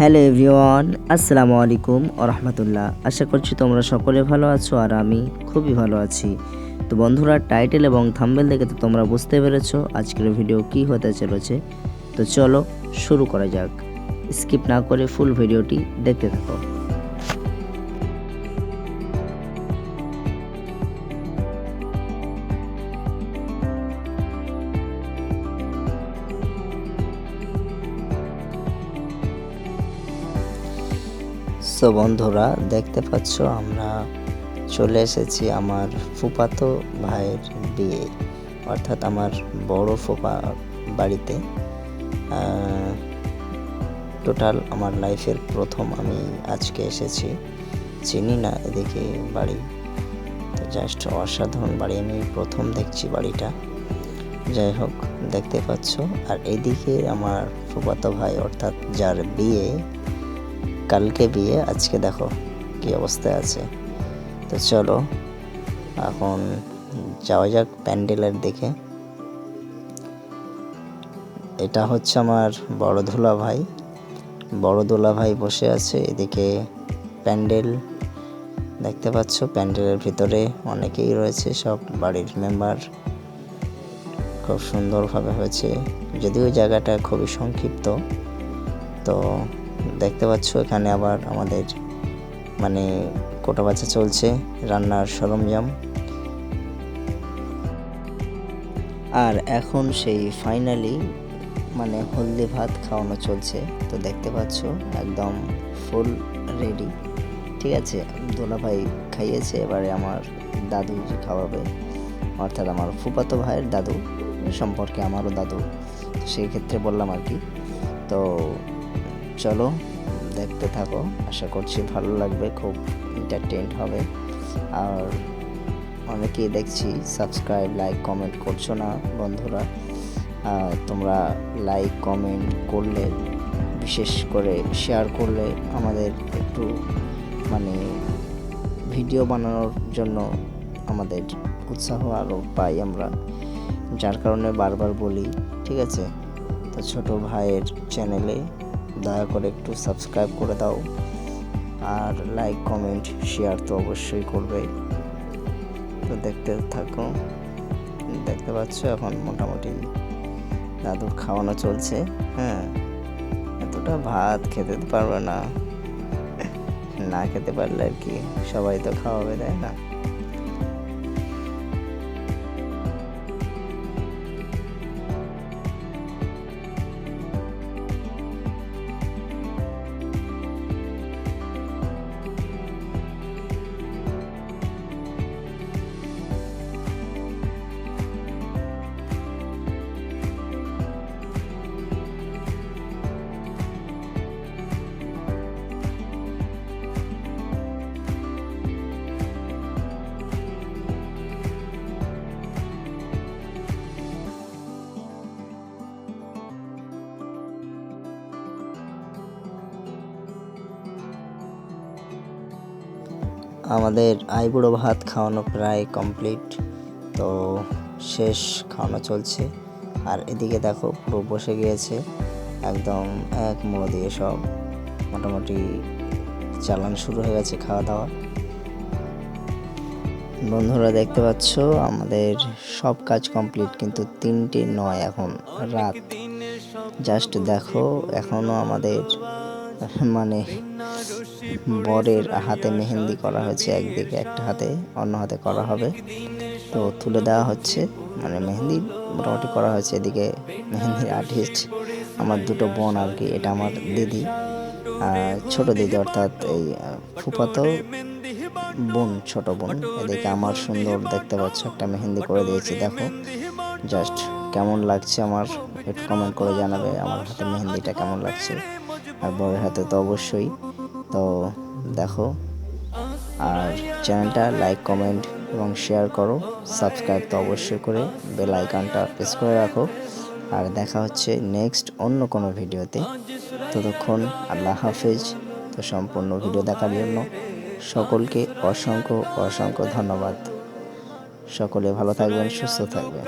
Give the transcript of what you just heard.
Hello everyone, আসসালামু আলাইকুম রহমতুল্লাহ। আশা করছি তোমরা সকলে ভালো আছো আর আমি খুবই ভালো আছি। তো বন্ধুরা, টাইটেল এবং থাম্বেল দেখে তো তোমরা বুঝতে পেরেছ আজকের ভিডিও কি হতে চলেছে। তো চলো শুরু করা যাক। স্কিপ না করে ফুল ভিডিওটি দেখতে থাকো। সো বন্ধুরা, দেখতে পাচ্ছ আমরা চলে এসেছি আমার ফুপাতো ভাইয়ের বিয়ে, অর্থাৎ আমার বড় ফুপা বাড়িতে। টোটাল আমার লাইফের প্রথম আমি আজকে এসেছি। চিনি না এদিকে বাড়ি, তো জাস্ট অসাধারণ বাড়ি, আমি প্রথম দেখছি বাড়িটা। যাই হোক, দেখতে পাচ্ছ। আর এদিকে আমার ফুপাতো ভাই, অর্থাৎ যার বিয়ে কালকে বিয়ে, আজকে দেখো কি অবস্থায় আছে। তো চলো, এখন যাওয়া যাক প্যান্ডেলের দিকে। এটা হচ্ছে আমার বড় ধুলা ভাই। বড় দোলা ভাই বসে আছে এদিকে প্যান্ডেল। দেখতে পাচ্ছ প্যান্ডেলের ভিতরে অনেকেই রয়েছে, সব বাড়ির মেম্বার। খুব সুন্দরভাবে হয়েছে। যদিও জায়গাটা খুবই সংক্ষিপ্ত, তো দেখতে পাচ্ছ, এখানে আবার আমাদের মানে কোটা বাচ্চা চলছে, রান্নার সরঞ্জাম। আর এখন সেই ফাইনালি মানে হলদি ভাত খাওয়ানো চলছে, তো দেখতে পাচ্ছ, একদম ফুল রেডি ঠিক আছে, দোলা ভাই খাইয়েছে, এবারে আমার দাদু খাওয়াবে, অর্থাৎ আমার ফুপাতো ভাইয়ের দাদু সম্পর্কে আমারও দাদু সেই ক্ষেত্রে বললাম আর কি। তো চলো, দেখতে থাকো। আশা করছি ভালো লাগবে, খুব এন্টারটেইন হবে। আর অনেকেই দেখছি সাবস্ক্রাইব লাইক কমেন্ট করছ না বন্ধুরা। তোমরা লাইক কমেন্ট করলে, বিশেষ করে শেয়ার করলে আমাদের একটু মানে ভিডিও বানানোর জন্য আমাদের উৎসাহ আরও পাই আমরা। যার কারণে বারবার বলি, ঠিক আছে? তো ছোট ভাইয়ের চ্যানেলে দয়া করে একটু সাবস্ক্রাইব করে দাও। আর লাইক কমেন্ট শেয়ার তো অবশ্যই করবে তো দেখতে থাকো। দেখতে পাচ্ছ এখন মোটামুটি দাদুর খাওয়ানো চলছে। হ্যাঁ এতটা ভাত খেতে পারবে না। না খেতে পারলে আর কি, সবাই তো খাওয়াবে, তাই না? আমাদের আইবুড়ো ভাত খাওয়ানো প্রায় কমপ্লিট। তো শেষ খাওয়ানো চলছে। আর এদিকে দেখো পুরো বসে গিয়েছে। একদম এক মুড়ো দিয়ে সব মোটামুটি চালান শুরু হয়ে গেছে খাওয়া দাওয়া বন্ধুরা দেখতে পাচ্ছ, আমাদের সব কাজ কমপ্লিট, কিন্তু তিনটে নয় এখন, রাত। জাস্ট দেখো এখনও আমাদের মানে বরের হাতে মেহেন্দি করা হয়েছে একদিকে, একটা হাতে, অন্য হাতে করা হবে। তো তুলে দেওয়া হচ্ছে মানে মেহেন্দি মোটামুটি করা হয়েছে এদিকে মেহেন্দির আর্টিস্ট আমার দুটো বোন আর কি, এটা আমার দিদি ছোট দিদি অর্থাৎ এই ফুফাতো বোন, ছোট বোন। এদিকে আমার সুন্দর দেখতে পাচ্ছ, একটা মেহেন্দি করে দিয়েছি, দেখো। জাস্ট কেমন লাগছে আমার, একটু কমেন্ট করে জানাবে, আমার হাতে মেহেন্দিটা কেমন লাগছে। আর বউয়ের হাতে তো অবশ্যই। তো দেখো, আর চ্যানেলটা লাইক, কমেন্ট এবং শেয়ার করো। সাবস্ক্রাইব তো অবশ্যই করে বেল আইকনটা প্রেস করে রাখো। আর দেখা হচ্ছে নেক্সট অন্য কোনো ভিডিওতে। ততক্ষণ আল্লাহ হাফেজ। তো সম্পূর্ণ ভিডিও দেখার জন্য সকলকে অসংখ্য অসংখ্য ধন্যবাদ। সকলে ভালো থাকবেন, সুস্থ থাকবেন।